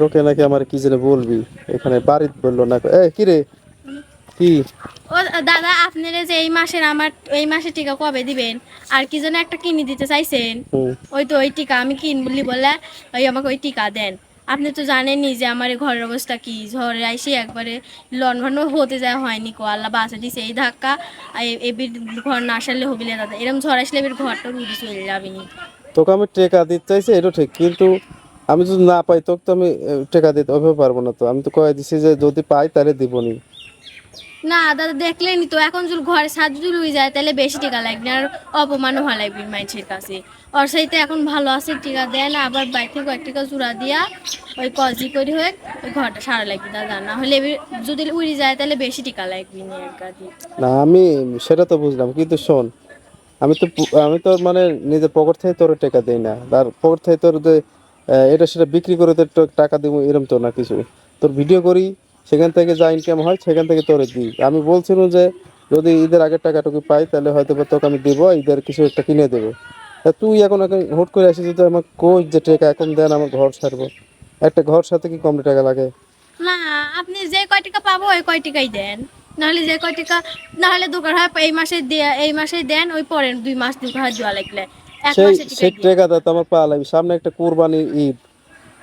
রোকে নাকি আমার কি যেন বলবি? এখানে বাড়িত বলল না এ কি রে? কি? ও দাদা আপনারা যে এই মাসের আমার এই মাসে টিকা কবে দিবেন? আর কি যেন একটা কিনে দিতে চাইছেন। ওই তো ওই টিকা আমি কিনবলি বলে ওই আমাকে ওই টিকা দেন। আপনি তো জানেনই যে আমার ঘরের অবস্থা কি? ঝড়ে আইসি একবারে লনভন হতে যায় হয়নি কো। আল্লাহ বাসা দিছে এই ধাক্কা। এবির ঘর না আসলে হবিলে দাদা। এরকম ঝড় আসলে এবির ঘরটা রুদি চলে যাবে নি তোকে আমি টেকা দিতে চাইছি এটা ঠিক। কিন্তু আমি যদি না পাই তোকে তো আমি টেকা দিতে ওইভাবে পারব না তো। আমি তো কয়ে দিছি যে যদি পাই তাহলে দিবনি। না দাদা দেখলেনি তো এখন যদি ঘরে যদি লুই যায় তাহলে বেশি টিকা লাগবে আর অপমানও হয় লাগবে মানুষের কাছে। ওর সাথে এখন ভালো আছে টিকা দেয় না আবার বাইক থেকে কয়েক টিকা চূড়া দিয়া ওই কজি করে হয়ে ওই ঘরটা সারা লাগবে দাদা। না হলে যদি উড়ে যায় তাহলে বেশি টিকা লাগবে নি না আমি সেটা তো বুঝলাম কিন্তু শোন আমি তো আমি তো মানে নিজের পকেট থেকে তোর টাকা দেই না। তার পকেট থেকে তোর যে এটা সেটা বিক্রি করে ট- টাকা দিব এরকম তো না কিছু। তোর ভিডিও করি, সেখান থেকে যা ইনকাম হয়, সেখান থেকে তোরে দিই। আমি বলছিলাম যে, যদি ঈদের আগের টাকাটুকু পাই, তাহলে হয়তো বা তোকে আমি দেবো, ঈদের কিছু একটা কিনে দেবো। তা তুই এখন এখন হুট করে আসিস যদি আমার কোচ যে টাকা এখন দেন, আমার ঘর ছাড়বো। একটা ঘর সাথে কি কম টাকা লাগে? না, আপনি যে কয় টাকা পাবো, ওই কয় টাকাই দেন। নাহলে যে কয় টাকা, নাহলে দোকান এই মাসে দেয়া, এই মাসে দেন, ওই পরের দুই মাস দোকান হয় দেওয়া লাগলে সেই সেই টিকাই তো আমার পাওয়া লাগবে। সামনে একটা কোরবানি ঈদ।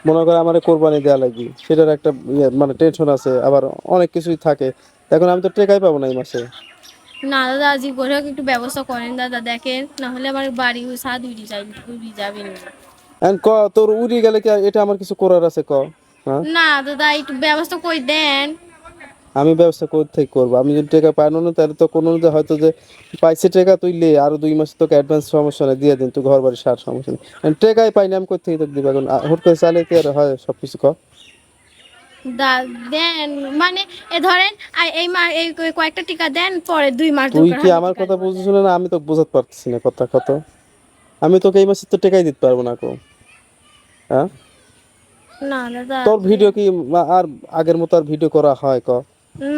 মনে করে আমার কোরবানি দেওয়া লাগবে। সেটার একটা ইয়ে মানে টেনশন আছে। আবার অনেক কিছুই থাকে। এখন আমি তো টেকাই পাবো না এই মাসে। না দাদা আজ করে একটু ব্যবস্থা করেন দাদা দেখেন। নাহলে আমার বাড়ি সাদ উড়ি যাবে উড়ি যাবে না। এখন ক তোর উড়ি গেলে কি এটা আমার কিছু করার আছে ক? হ্যাঁ? না দাদা একটু ব্যবস্থা করে দেন। আমি ব্যবসা করতে করব? আমি যদি টাকা পাই না তাহলে তো কোনো হয়তো যে পাইছে টাকা তুই লে আরও দুই মাস তোকে অ্যাডভান্স সমস্যা নেই দিয়ে দিন তুই ঘর বাড়ি সার সমস্যা নেই। টাকাই পাই না আমি কোথেকে তোকে দিব এখন? হুট করে চাইলে কি আর হয় সব কিছু ক দেন মানে এ ধরেন আর এই এই কয়েকটা টিকা দেন পরে দুই মাস তুই কি আমার কথা বুঝছিস না? আমি তো বোঝাতে পারতেছি না কথা কত আমি তোকে এই মাসে তো টাকাই দিতে পারব না কো। হ্যাঁ? না দাদা তোর ভিডিও কি আর আগের মতো আর ভিডিও করা হয় ক?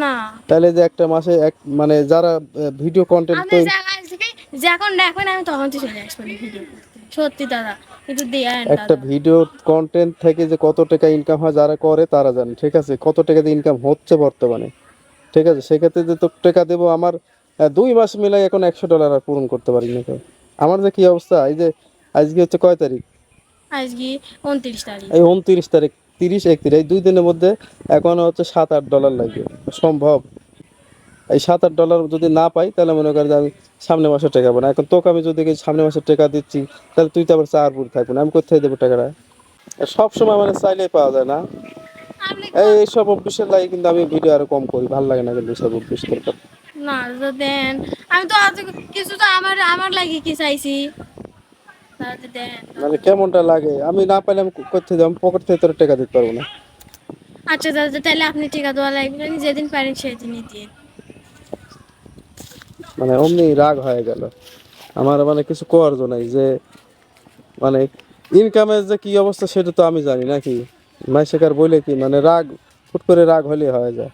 না। তাহলে যে একটা মাসে এক মানে যারা ভিডিও কন্টেন্ট আপনি যখন দেখবেন আমি তখন তো চলে আসব ভিডিও সত্যি দাদা একটু দেন একটা ভিডিও কন্টেন্ট থেকে যে কত টাকা ইনকাম হয় যারা করে তারা জানে ঠিক আছে? কত টাকা দিয়ে ইনকাম হচ্ছে বর্তমানে? ঠিক আছে? সেক্ষেত্রে যে তোর টাকা দেবো আমার দুই মাস মিলাই এখন একশো ডলার আর পূরণ করতে পারি না আমার যে কি অবস্থা? এই যে আজকে হচ্ছে কয় তারিখ? আজকে উনত্রিশ তারিখ। এই উনত্রিশ তারিখ তিরিশ, একত্রিশ, এই দুই দিনের মধ্যে এখন হচ্ছে সাত, আট ডলার লাগবে সম্ভব। এই সাত, আট ডলার যদি না পাই, তাহলে মনে কর যে আমি সামনে মাসে টাকা পাবো না। এখন তোকে আমি যদি সামনে মাসে টাকা দিচ্ছি, তাহলে তুই তো আবার চার বুড়ি থাকব না। আমি কোথায় দেবো টাকাটা? সব সময় মানে চাইলেই পাওয়া যায় না। এই এইসব অফিসের লাগে কিন্তু আমি ভিডিও আরও কম করি। ভালো লাগে না কিন্তু সব অফিস করতে। না দেন। আমি তো কিছু তো আমার আমার লাগে কি চাইছি? মানে কেমনটা লাগে? আমি না পাইলে আমি কোথায় যাব পকেট থেকে তোর টাকা দিতে পারব না। আচ্ছা দাদা তাহলে আপনি টিকা দেওয়া লাগবে না যেদিন পারেন সেদিনই দিন। মানে অমনি রাগ হয়ে গেল। আমার মানে কিছু করার জন্য নাই যে মানে ইনকামের যে কি অবস্থা সেটা তো আমি জানি নাকি? মাই শেখার বলে কি মানে রাগ ফুট করে রাগ হলে হয়ে যায়।